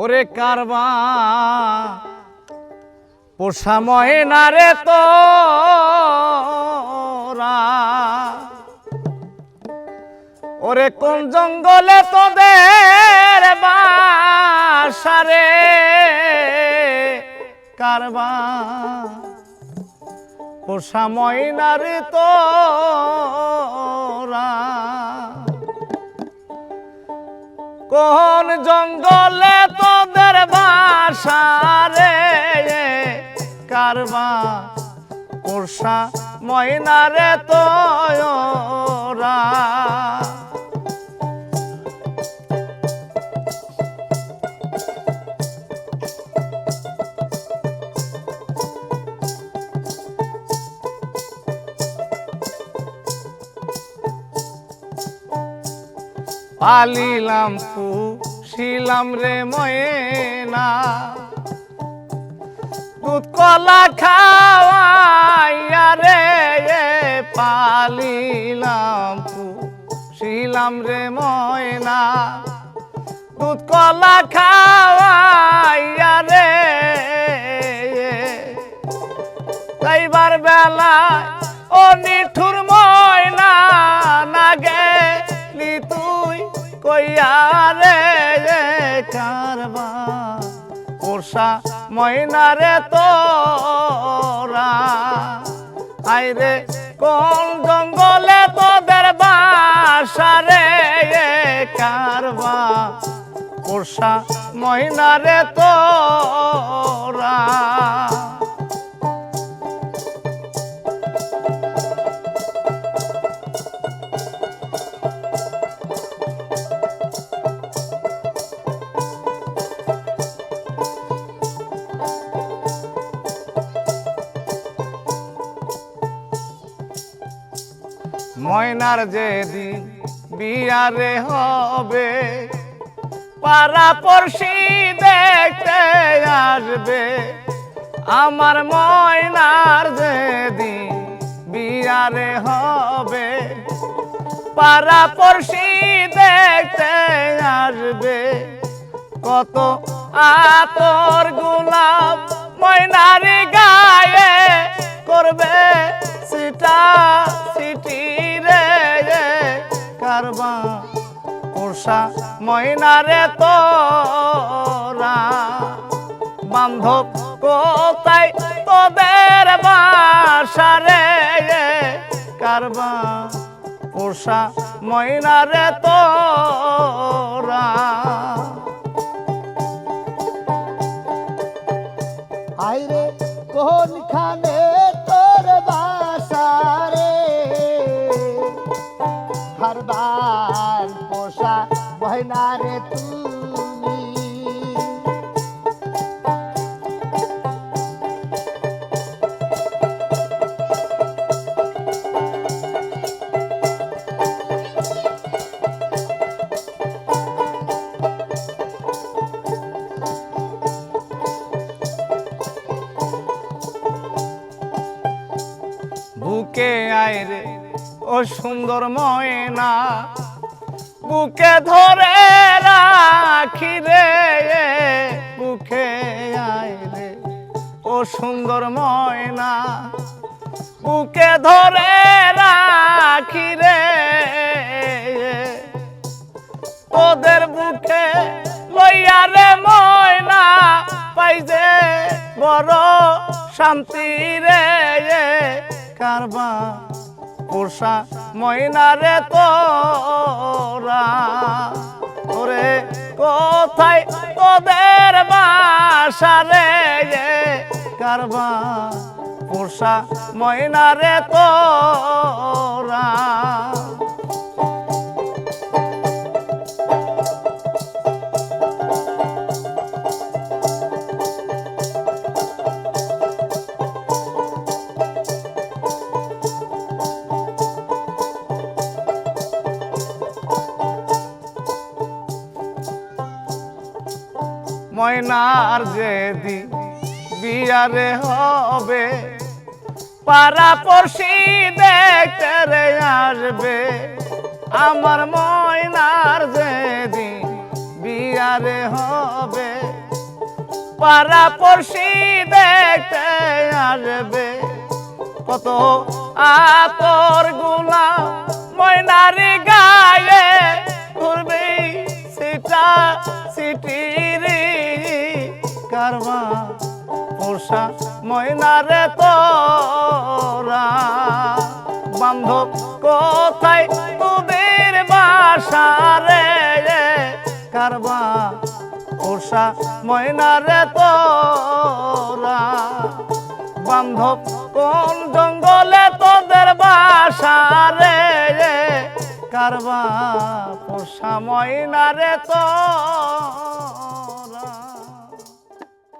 ওরে কারবা, পোষা ময়না রে তো ওরে কোন জঙ্গলে তোদের বাসারে কারবা, পোষা ময়না রে তোরা। কোন জঙ্গলে তোদের বাসা রে? কারবা পোষা ময়না রে পালিলাম শিলাম রে ময়না। দুধ কলা খাওয়াইয়া রে পালিলাম শিলাম রে ময়না। দুধ কলা খাওয়াইয়া রে তাইবার বেলা ও নিঠুর পোষা ময়নারে তোরা। আইরে কোন জঙ্গলে তোদের বাসা রে কারবা? পোষা ময়নারে তোরা। ময়নার যেদিন বিয়ারে হবে, পাড়া পড়শি দেখতে আসবে। আমার ময়নার যেদিন বিয়ারে হবে, পাড়া পড়শি দেখতে আসবে। কত আতর গোলাপ ময়নারি গায়ে করবে সিটা সিটি রে কারবা পোষা ময়নারে তোরা, বান্ধব কোথায় তোদের বাসারে কারবা পোষা ময়নারে তোরা। আইরে কোনখানে তোর বাসা রে হারবার পোষা বহনা রে বুকে আয় রে, ও সুন্দর ময়না। বুকে ধরে রাখি রে বুকে আয় রে, ও সুন্দর ময়না। বুকে ধরে রাখি রে তোদের বুকে লইয়া রে ময়না। পাইছে বড় শান্তি রে কারবা পোষা ময়না রে তোরা। ওরে, কোথায় তোদের বাসা রে কারবা পোষা ময়না রে তোরা। ময়নার যেদি বিয়ারে হবে, পাড়া পড়শি দেখতে রে আসবে। আমার ময়নার বিয়া বিয়ারে হবে, পাড়া পড়শি দেখতে আসবে। কত আতরগুলা ময়নারি গায়ে ঘুরবে, সিটা সিটিরি ময়নারে তোরা। বান্ধব কোথায়? তোদের বাসা রে কারবা পোষা ময়নারে তোরা। বান্ধব কোন জঙ্গলে তোদের বাসা রে কারবা পোষা ময়নারে তো